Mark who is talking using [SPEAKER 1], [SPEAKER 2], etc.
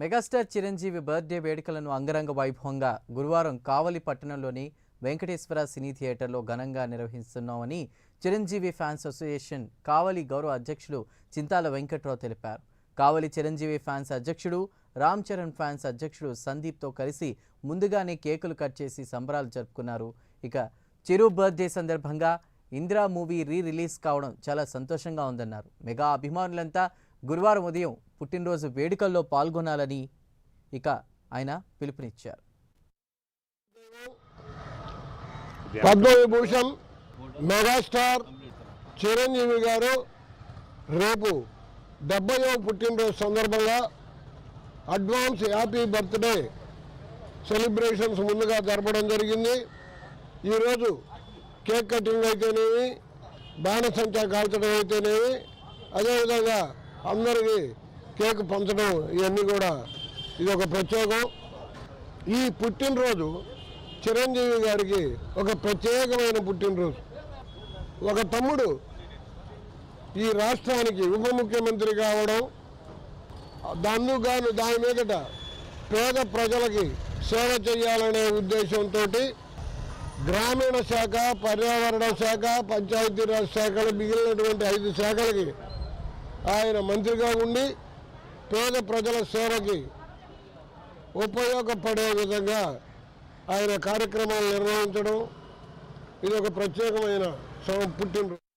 [SPEAKER 1] Megastar Chiranjeevi birthday వేడుకలను అంగరంగ వైభవంగా గురువారం కావలి పట్టణంలోని వెంకటేశ్వర సినీ థియేటర్లో ఘనంగా నిర్వహిస్తున్నామని చిరంజీవి ఫ్యాన్స్ అసోసియేషన్ కావలి గౌరవ అధ్యక్షులు చింతాల వెంకట్రావు తెలిపారు. కావలి చిరంజీవి ఫ్యాన్స్ అధ్యక్షుడు రామ్ చరణ్ ఫ్యాన్స్ అధ్యక్షుడు సందీప్తో కలిసి ముందుగానే కేకులు కట్ చేసి సంబరాలు జరుపుకున్నారు. ఇక చిరు బర్త్డే సందర్భంగా ఇందిరా మూవీ రీ రిలీజ్ కావడం చాలా సంతోషంగా ఉందన్నారు. మెగా అభిమానులంతా గురువారం ఉదయం పుట్టినరోజు వేడుకల్లో పాల్గొనాలని ఇక ఆయన పిలుపునిచ్చారు.
[SPEAKER 2] పద్మవిభూషణ్ మెగాస్టార్ చిరంజీవి గారు రేపు డెబ్బయో పుట్టినరోజు సందర్భంగా అడ్వాన్స్ హ్యాపీ బర్త్డే సెలబ్రేషన్స్ ముందుగా జరపడం జరిగింది. ఈరోజు కేక్ కటింగ్ అయితేనేమి బాణసంచా కాల్చడం అయితేనేమి అదేవిధంగా అందరికీ కేక్ పంచడం ఇవన్నీ కూడా ఇది ఒక ప్రత్యేకం. ఈ పుట్టినరోజు చిరంజీవి గారికి ఒక ప్రత్యేకమైన పుట్టినరోజు. ఒక తమ్ముడు ఈ రాష్ట్రానికి ఉప ముఖ్యమంత్రి కావడం దానికి దాని మీదట పేద ప్రజలకి సేవ చేయాలనే ఉద్దేశంతో గ్రామీణ శాఖ పర్యావరణ శాఖ పంచాయతీరాజ్ శాఖలు మిగిలినటువంటి ఐదు శాఖలకి ఆయన మంత్రిగా ఉండి పేద ప్రజల సేవకి ఉపయోగపడే విధంగా ఆయన కార్యక్రమాలు నిర్వహించడం ఇది ఒక ప్రత్యేకమైన సం- పుట్టినరోజు.